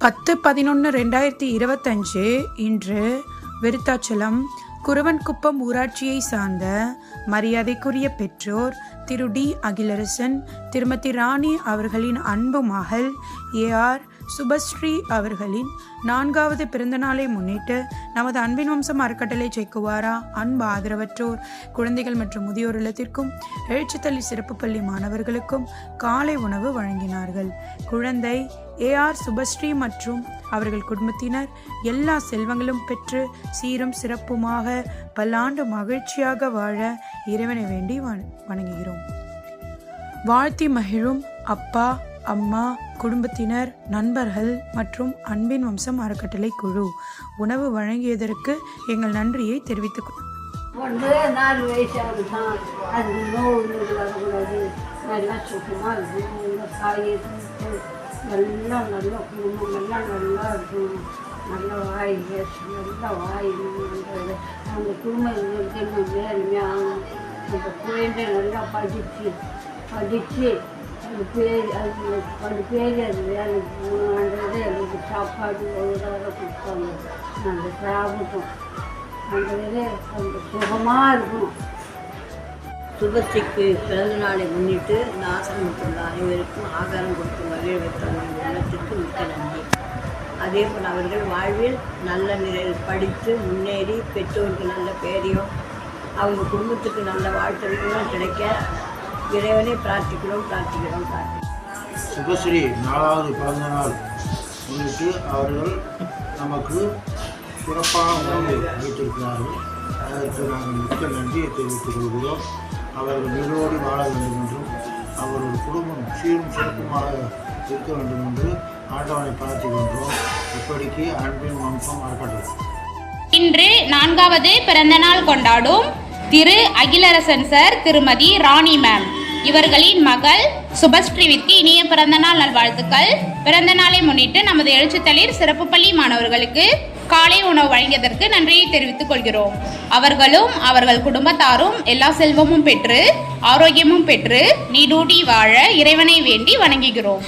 பத்து பதினொன்று ரெண்டாயிரத்தி இருபத்தஞ்சு இன்று விருத்தாச்சலம் குருவன்குப்பம் ஊராட்சியை சார்ந்த மரியாதைக்குரிய பெற்றோர் திரு டி அகிலரசன் திருமதி ராணி அவர்களின் அன்பு மகள் ஏஆர் சுபஸ்ரீ அவர்களின் நான்காவது பிறந்தநாளை முன்னிட்டு நமது அன்பின் வம்சம் அறக்கட்டளை செக்குவாரா? அன்பு ஆதரவற்றோர் குழந்தைகள் மற்றும் முதியோர் இல்லத்திற்கும் எழுச்சித்தள்ளி சிறப்பு பள்ளி மாணவர்களுக்கும் காலை உணவு வழங்கினார்கள். குழந்தை ஏஆர் சுபஸ்ரீ மற்றும் அவர்கள் குடும்பத்தினர் எல்லா செல்வங்களும் பெற்று சீரும் சிறப்புமாக பல்லாண்டு மகிழ்ச்சியாக வாழ இறைவனை வேண்டி வண- வணங்குகிறோம். வாழ்த்தி மகிழும் அப்பா அம்மா குடும்பத்தினர் நண்பர்கள் மற்றும் அன்பின் வம்சம் அறக்கட்டளை குழு. உணவு வழங்கியதற்கு எங்கள் நன்றியை தெரிவித்துக் கொள்- ஒன்று நாலு தான் நோய் வரக்கூடாது. நல்லா சுத்தமாக காய் நல்லா நல்லா குடும்பம் எல்லாம் நல்லா இருக்கும். நல்ல வாய் நல்லா வாய் நல்லது அந்த குடும்பம் இன்னும் மேலுமையாக அந்த குழந்தை நல்லா படித்து படித்து அது பேர் அது அது பேர் அது வேலைக்கு போகணுன்றது எனக்கு சாப்பாடு ஒழுங்காக கொடுத்தாங்க நாங்கள் சாப்பிட்டோம். அந்த இது அந்த சுகமாக இருக்கும் சுபஸ்ரீக்கு பிறந்த நாளை முன்னிட்டு இந்த ஆசிரமத்தில் அனைவருக்கும் ஆகாரம் கொடுத்து வைத்த உள்ளத்திற்கு மிக்க நன்றி. அதே போல் அவர்கள் வாழ்வில் நல்ல நிலையில் படித்து முன்னேறி பெற்றோருக்கு நல்ல பேரையும் அவங்க குடும்பத்துக்கு நல்ல வாழ்த்துகளும் கிடைக்க இறைவனை பிரார்த்திக்கிறோம் பிரார்த்திக்கிறோம் பிரார்த்திக்கிறோம். சுபஸ்ரீ நாலாவது பிறந்த நாள் முன்னிட்டு அவர்கள் நமக்கு சிறப்பான உணவு வைத்திருக்கிறார்கள் அதற்கு நாங்கள் மிக்க நன்றியை தெரிவித்துக் கொள்கிறோம். அவர்கள் நிலவோடி வாழ வேண்டும் என்றும் அவர்கள் குடும்பம் சீரும் சிறப்புமாக இருக்க வேண்டும் என்று ஆண்டவனை பிரார்த்திக்கின்றோம் இப்படிக்கு அன்பின் வம்சம் அறக்கட்டளை இன்று நான்காவது பிறந்தநாள் கொண்டாடும் திரு அகிலரசன் சார் திருமதி ராணி மேம். இவர்களின் மகள் சுபஸ்ரீவிற்கு இனிய பிறந்தநாள் நல்வாழ்த்துக்கள். பிறந்தநாளை முன்னிட்டு நமது எழுச்சித்தளிர் சிறப்பு பள்ளி மாணவர்களுக்கு காலை உணவு வழங்கியதற்கு நன்றியை தெரிவித்துக் கொள்கிறோம். அவர்களும் அவர்கள் குடும்பத்தாரும் எல்லா செல்வமும் பெற்று ஆரோக்கியமும் பெற்று நீடூடி வாழ இறைவனை வேண்டி வணங்குகிறோம்.